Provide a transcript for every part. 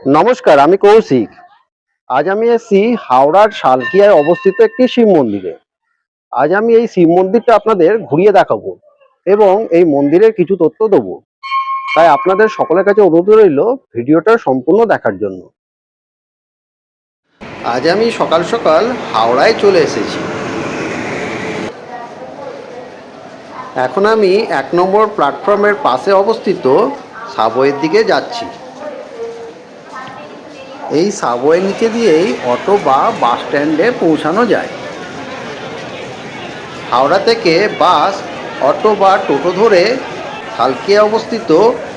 নমস্কার, আমি কৌশিক। আজ আমি এসেছি হাওড়ার শালকিয়ায় অবস্থিত একটি শিব মন্দিরে। আজ আমি এই শিব মন্দিরটা আপনাদের ঘুরিয়ে দেখাবো এবং এই মন্দিরের কিছু তথ্য দেবো। তাই আপনাদের সকলের কাছে অনুরোধ রইল ভিডিওটা সম্পূর্ণ দেখার জন্য। আজ আমি সকাল সকাল হাওড়ায় চলে এসেছি। এখন আমি এক নম্বর প্ল্যাটফর্মের পাশে অবস্থিত সাবওয়ের দিকে যাচ্ছি। এই সাবওয়ে নিচে দিয়েই অটো বা বাস স্ট্যান্ডে পৌঁছানো যায়। হাওড়া থেকে বাস অটো বা টোটো ধরে শালকিয়া অবস্থিত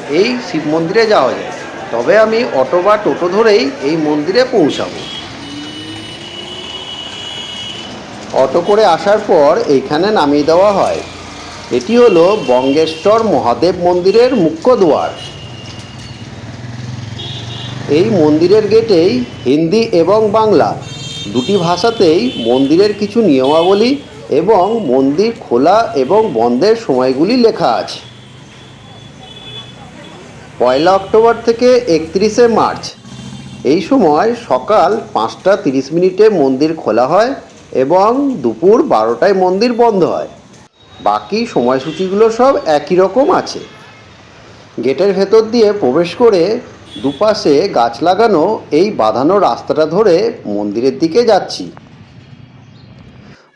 এই শিব মন্দিরে যাওয়া যায়। তবে আমি অটো বা টোটো ধরেই এই মন্দিরে পৌঁছাবো। অটো করে আসার পর এইখানে নামিয়ে দেওয়া হয়। এটি হলো বঙ্গেশ্বর মহাদেব মন্দিরের মুখ্য দুয়ার। এই মন্দিরের গেটেই হিন্দি এবং বাংলা দুটি ভাষাতেই মন্দিরের কিছু নিয়মাবলী এবং মন্দির খোলা এবং বন্ধের সময়গুলি লেখা আছে। পয়লা অক্টোবর থেকে একত্রিশে মার্চ। এই সময় সকাল পাঁচটা তিরিশ মিনিটে মন্দির খোলা হয় এবং দুপুর বারোটায় মন্দির বন্ধ হয়। বাকি সময়সূচিগুলো সব একই রকম আছে। গেটের ভেতর দিয়ে প্রবেশ করে দুপাশে গাছ লাগানো এই বাঁধানো রাস্তাটা ধরে মন্দিরের দিকে যাচ্ছি।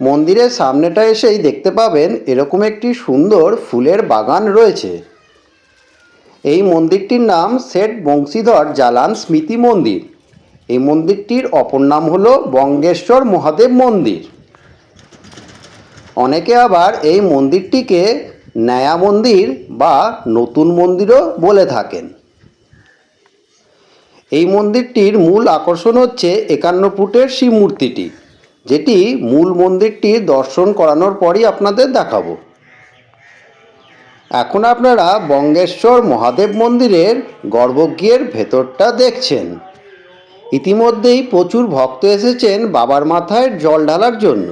মন্দিরের সামনেটা এসেই দেখতে পাবেন এরকম একটি সুন্দর ফুলের বাগান রয়েছে। এই মন্দিরটির নাম শেঠ বংশীধর জালান স্মৃতি মন্দির। এই মন্দিরটির অপর নাম হলো বঙ্গেশ্বর মহাদেব মন্দির। অনেকে আবার এই মন্দিরটিকে নয়া মন্দির বা নতুন মন্দিরও বলে থাকেন। এই মন্দিরটির মূল আকর্ষণ হচ্ছে একান্ন ফুটের শিব মূর্তিটি, যেটি মূল মন্দিরটি দর্শন করানোর পরই আপনাদের দেখাবো। এখন আপনারা বঙ্গেশ্বর মহাদেব মন্দিরের গর্ভগৃহের ভেতরটা দেখছেন। ইতিমধ্যেই প্রচুর ভক্ত এসেছেন বাবার মাথায় জল ঢালার জন্য।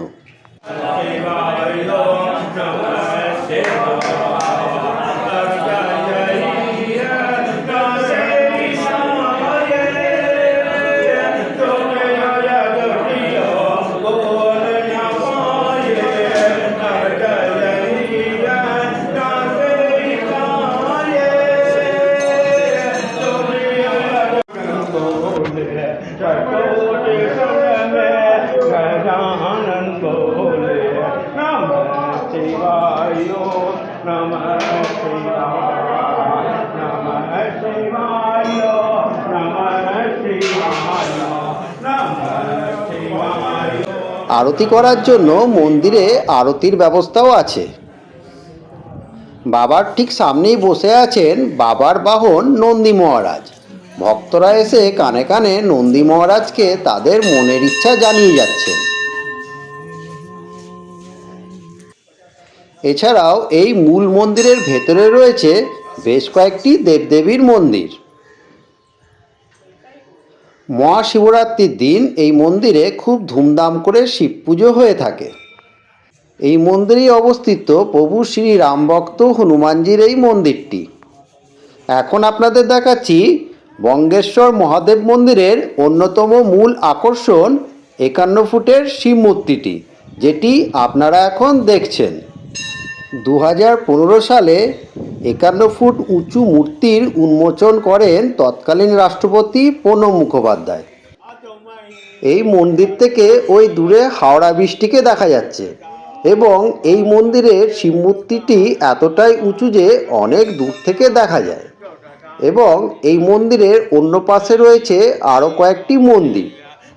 আরতি করার জন্য মন্দিরে আরতির ব্যবস্থাও আছে। বাবার ঠিক সামনেই বসে আছেন বাবার বাহন নন্দী মহারাজ। ভক্তরা এসে কানে কানে নন্দী মহারাজকে তাদের মনের ইচ্ছা জানিয়ে যাচ্ছেন। এছাড়াও এই মূল মন্দিরের ভেতরে রয়েছে বেশ কয়েকটি দেবদেবীর মন্দির। মহাশিবরাত্রির দিন এই মন্দিরে খুব ধুমধাম করে শিব পুজো হয়ে থাকে। এই মন্দিরেই অবস্থিত প্রভু শ্রী রামভক্ত হনুমানজির এই মন্দিরটি। এখন আপনাদের দেখাচ্ছি বঙ্গেশ্বর মহাদেব মন্দিরের অন্যতম মূল আকর্ষণ একান্ন ফুটের শিব মূর্তিটি, যেটি আপনারা এখন দেখছেন। দু হাজার পনেরো সালে একান্ন ফুট উঁচু মূর্তির উন্মোচন করেন তৎকালীন রাষ্ট্রপতি প্রণব মুখোপাধ্যায়। এই মন্দির থেকে ওই দূরে হাওড়া বৃষ্টিকে দেখা যাচ্ছে এবং এই মন্দিরের শিব মূর্তিটি এতটাই উঁচু যে অনেক দূর থেকে দেখা যায় এবং এই মন্দিরের অন্য পাশে রয়েছে আরও কয়েকটি মন্দির,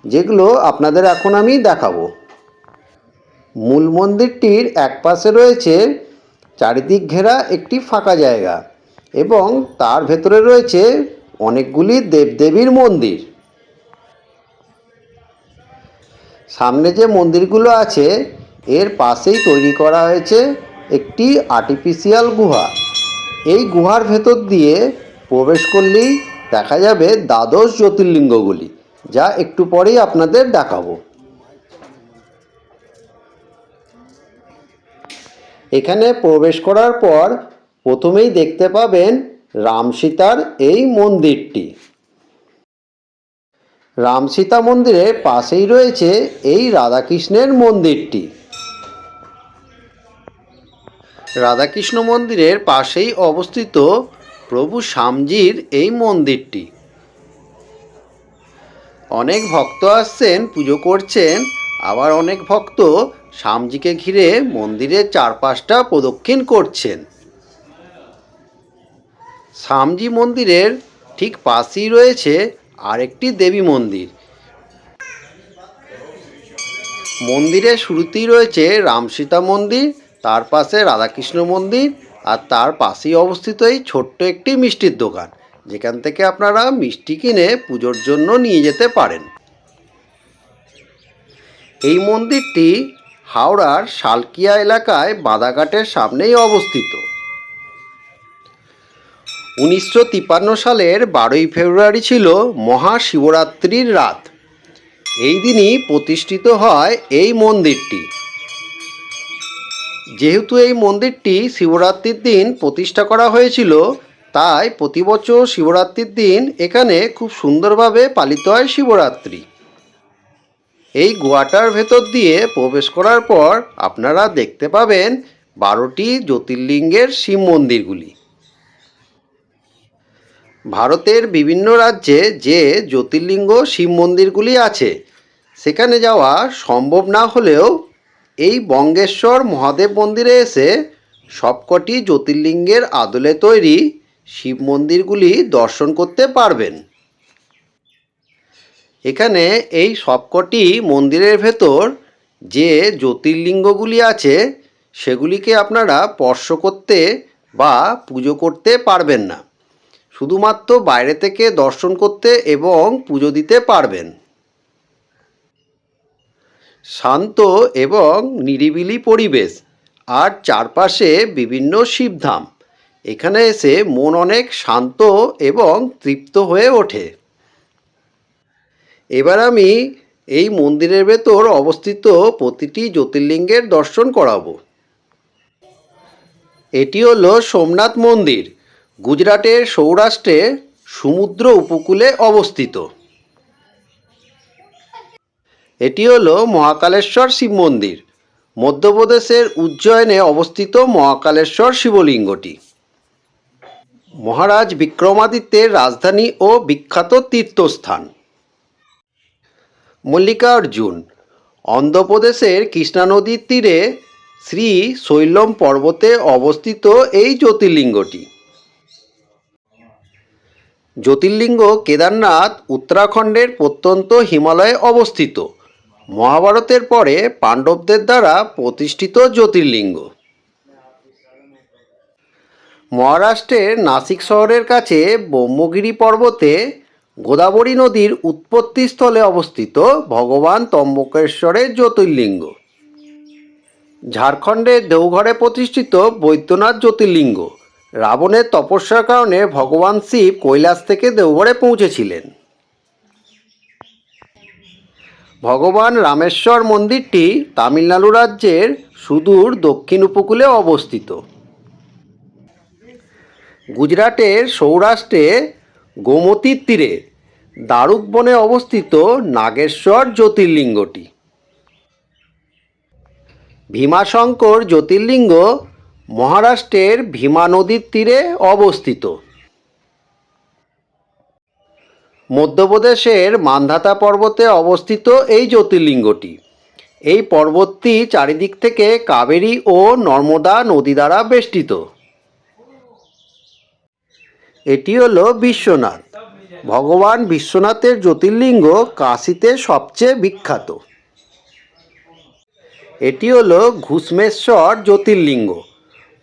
যেগুলো আপনাদের এখন আমি দেখাবো। মূল মন্দিরটির এক পাশে রয়েছে চারিদিক ঘেরা একটি ফাঁকা জায়গা এবং তার ভেতরে রয়েছে অনেকগুলি দেবদেবীর মন্দির। সামনে যে মন্দিরগুলো আছে, এর পাশেই তৈরি করা হয়েছে একটি আর্টিফিশিয়াল গুহা। এই গুহার ভেতর দিয়ে প্রবেশ করলেই দেখা যাবে দ্বাদশ জ্যোতির্লিঙ্গগুলি, যা একটু পরেই আপনাদের দেখাবো। এখানে প্রবেশ করার পর প্রথমেই দেখতে পাবেন রাম সীতার এই মন্দিরটি। রাম সীতা মন্দিরের পাশেই রয়েছে এই রাধাকৃষ্ণের মন্দিরটি। রাধাকৃষ্ণ মন্দিরের পাশেই অবস্থিত প্রভু শ্যামজির এই মন্দিরটি। অনেক ভক্ত আসছেন, পুজো করছেন, আবার অনেক ভক্ত শ্যামজিকে ঘিরে মন্দিরের চারপাশটা প্রদক্ষিণ করছেন। শ্যামজি মন্দিরের ঠিক পাশেই রয়েছে আরেকটি দেবী মন্দির। মন্দিরের শুরুতেই রয়েছে রামসীতা মন্দির, তার পাশে রাধাকৃষ্ণ মন্দির আর তার পাশেই অবস্থিত এই ছোট্ট একটি মিষ্টির দোকান। যেখান থেকে আপনারা মিষ্টি কিনে পুজোর জন্য নিয়ে যেতে পারেন। এই মন্দিরটি হাওড়ার শালকিয়া এলাকায় বাদাঘাটের সামনেই অবস্থিত। উনিশশো তিপ্পান্ন সালের বারোই ফেব্রুয়ারি ছিল মহাশিবরাত্রির রাত। এই দিনই প্রতিষ্ঠিত হয় এই মন্দিরটি। যেহেতু এই মন্দিরটি শিবরাত্রির দিন প্রতিষ্ঠা করা হয়েছিল, তাই প্রতি বছর শিবরাত্রির দিন এখানে খুব সুন্দরভাবে পালিত হয় শিবরাত্রি। এই গোয়াটার ভেতর দিয়ে প্রবেশ করার পর আপনারা দেখতে পাবেন বারোটি জ্যোতির্লিঙ্গের শিব মন্দিরগুলি। ভারতের বিভিন্ন রাজ্যে যে জ্যোতির্লিঙ্গ শিব মন্দিরগুলি আছে, সেখানে যাওয়া সম্ভব না হলেও এই বঙ্গেশ্বর মহাদেব মন্দিরে এসে সবকটি জ্যোতির্লিঙ্গের আদলে তৈরি শিব মন্দিরগুলি দর্শন করতে পারবেন। এখানে এই সবকটি মন্দিরের ভেতর যে জ্যোতির্লিঙ্গগুলি আছে, সেগুলিকে আপনারা স্পর্শ করতে বা পুজো করতে পারবেন না। শুধুমাত্র বাইরে থেকে দর্শন করতে এবং পুজো দিতে পারবেন। শান্ত এবং নিরিবিলি পরিবেশ আর চারপাশে বিভিন্ন শিবধাম। এখানে এসে মন অনেক শান্ত এবং তৃপ্ত হয়ে ওঠে। এবার আমি এই মন্দিরের ভেতর অবস্থিত প্রতিটি জ্যোতির্লিঙ্গের দর্শন করাবো। এটি হলো সোমনাথ মন্দির, গুজরাটের সৌরাষ্ট্রে সমুদ্র উপকূলে অবস্থিত। এটি হলো মহাকালেশ্বর শিব মন্দির, মধ্যপ্রদেশের উজ্জয়নে অবস্থিত মহাকালেশ্বর শিবলিঙ্গটি। মহারাজ বিক্রমাদিত্যের রাজধানী ও বিখ্যাত তীর্থস্থান। মল্লিকার্জুন, অন্ধ্রপ্রদেশের কৃষ্ণা নদীর তীরে শ্রী শৈলম পর্বতে অবস্থিত এই জ্যোতির্লিঙ্গটি। জ্যোতির্লিঙ্গ কেদারনাথ, উত্তরাখণ্ডের প্রত্যন্ত হিমালয়ে অবস্থিত। মহাভারতের পরে পাণ্ডবদের দ্বারা প্রতিষ্ঠিত জ্যোতির্লিঙ্গ। মহারাষ্ট্রের নাসিক শহরের কাছে ব্রহ্মগিরি পর্বতে গোদাবরী নদীর উৎপত্তিস্থলে অবস্থিত ভগবান তম্বকেশ্বরের জ্যোতির্লিঙ্গ। ঝাড়খণ্ডের দেওঘরে প্রতিষ্ঠিত বৈদ্যনাথ জ্যোতির্লিঙ্গ। রাবণের তপস্যার কারণে ভগবান শিব কৈলাস থেকে দেওঘরে পৌঁছেছিলেন। ভগবান রামেশ্বর মন্দিরটি তামিলনাড়ু রাজ্যের সুদূর দক্ষিণ উপকূলে অবস্থিত। গুজরাটের সৌরাষ্ট্রে গোমতীর তীরে দারুক বনে অবস্থিত নাগেশ্বর জ্যোতির্লিঙ্গটি। ভীমাশঙ্কর জ্যোতির্লিঙ্গ মহারাষ্ট্রের ভীমা নদীর তীরে অবস্থিত। মধ্যপ্রদেশের মান্ধাতা পর্বতে অবস্থিত এই জ্যোতির্লিঙ্গটি। এই পর্বতটি চারিদিক থেকে কাবেরী ও নর্মদা নদী দ্বারা বেষ্টিত। এটি হলো বিশ্বনাথ। ভগবান বিশ্বনাথের জ্যোতির্লিঙ্গ কাশীতে সবচেয়ে বিখ্যাত। এটি হলো ঘুষ্মেশ্বর জ্যোতির্লিঙ্গ।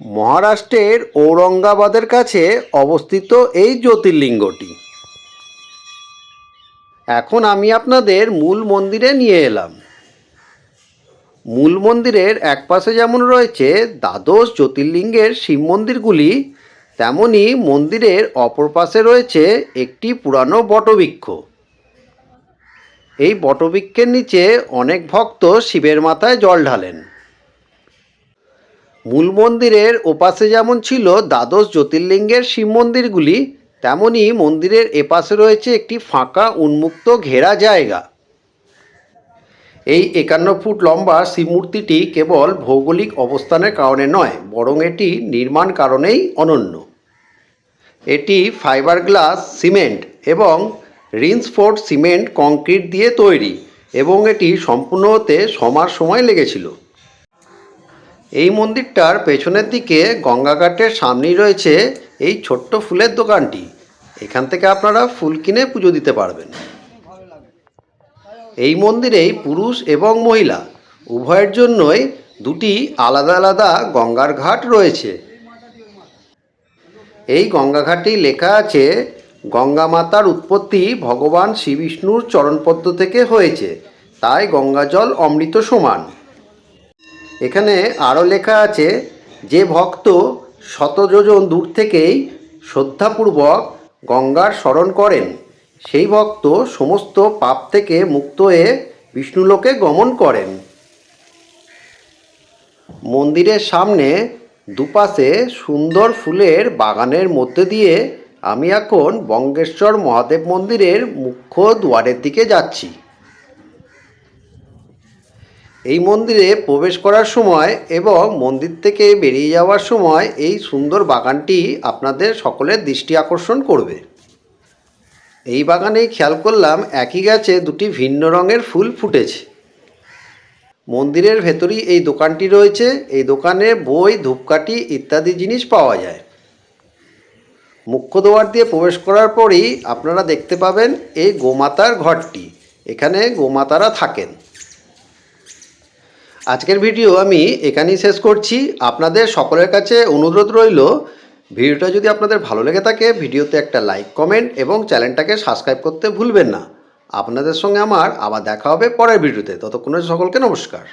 মহারাষ্ট্রের ঔরঙ্গাবাদের কাছে অবস্থিত এই জ্যোতির্লিঙ্গটি। এখন আমি আপনাদের মূল মন্দিরে নিয়ে এলাম। মূল মন্দিরের একপাশে যেমন রয়েছে, দ্বাদশ জ্যোতির্লিঙ্গের শিব মন্দিরগুলি তেমনি মন্দিরের অপর পাশে রয়েছে একটি পুরানো বটবৃক্ষ। এই বটবৃক্ষের নিচে অনেক ভক্ত শিবের মাথায় জল ঢালেন। মূল মন্দিরের ওপাশে যেমন ছিল দ্বাদশ জ্যোতির্লিঙ্গের শিব মন্দিরগুলি, তেমনি মন্দিরের এপাশে রয়েছে একটি ফাঁকা উন্মুক্ত ঘেরা জায়গা। এই একান্ন ফুট লম্বা শিবমূর্তিটি কেবল ভৌগোলিক অবস্থানের কারণে নয়, বরং এটি নির্মাণ কারণেই অনন্য। এটি ফাইবার গ্লাস সিমেন্ট এবং রিন্সফোর্ড সিমেন্ট কংক্রিট দিয়ে তৈরি এবং এটি সম্পূর্ণ হতে সমার সময় লেগেছিল। এই মন্দিরটার পেছনের দিকে গঙ্গাঘাটের সামনেই রয়েছে এই ছোট্ট ফুলের দোকানটি। এখান থেকে আপনারা ফুল কিনে পুজো দিতে পারবেন। এই মন্দিরেই পুরুষ এবং মহিলা, উভয়ের জন্যই দুটি আলাদা আলাদা গঙ্গার ঘাট রয়েছে। এই গঙ্গাঘাটেই লেখা আছে, গঙ্গা মাতার উৎপত্তি ভগবান শ্রীবিষ্ণুর চরণপদ্ম থেকে হয়েছে, তাই গঙ্গাজল অমৃত সমান। এখানে আরও লেখা আছে, যে ভক্ত শতযোজন দূর থেকেই শ্রদ্ধাপূর্বক গঙ্গার স্মরণ করেন। সেই ভক্ত সমস্ত পাপ থেকে মুক্ত হয়ে বিষ্ণুলোকে গমন করেন। মন্দিরের সামনে দুপাশে সুন্দর ফুলের বাগানের মধ্যে দিয়ে আমি এখন বঙ্গেশ্বর মহাদেব মন্দিরের মুখ্য দুয়ারের দিকে যাচ্ছি। এই মন্দিরে প্রবেশ করার সময় এবং মন্দির থেকে বেরিয়ে যাওয়ার সময় এই সুন্দর বাগানটি আপনাদের সকলের দৃষ্টি আকর্ষণ করবে। এই বাগানেই খেয়াল করলাম একই গাছে দুটি ভিন্ন রঙের ফুল ফুটেছে। মন্দিরের ভেতরেই এই দোকানটি রয়েছে, এই দোকানে বই, ধূপকাঠি ইত্যাদি জিনিস পাওয়া যায়। মুখ্য দ্বার দিয়ে প্রবেশ করার পরেই আপনারা দেখতে পাবেন এই গোমাতার ঘরটি, এখানে গোমাতারা থাকেন। আজকের ভিডিও আমি এখানেই শেষ করছি। আপনাদের সকলের কাছে অনুরোধ রইল ভিডিওটা যদি আপনাদের ভালো লেগে থাকে, ভিডিওতে একটা লাইক কমেন্ট এবং চ্যানেলটাকে সাবস্ক্রাইব করতে ভুলবেন না। আপনাদের সঙ্গে আমার আবার দেখা হবে পরের ভিডিওতে। ততক্ষণে সকলকে নমস্কার।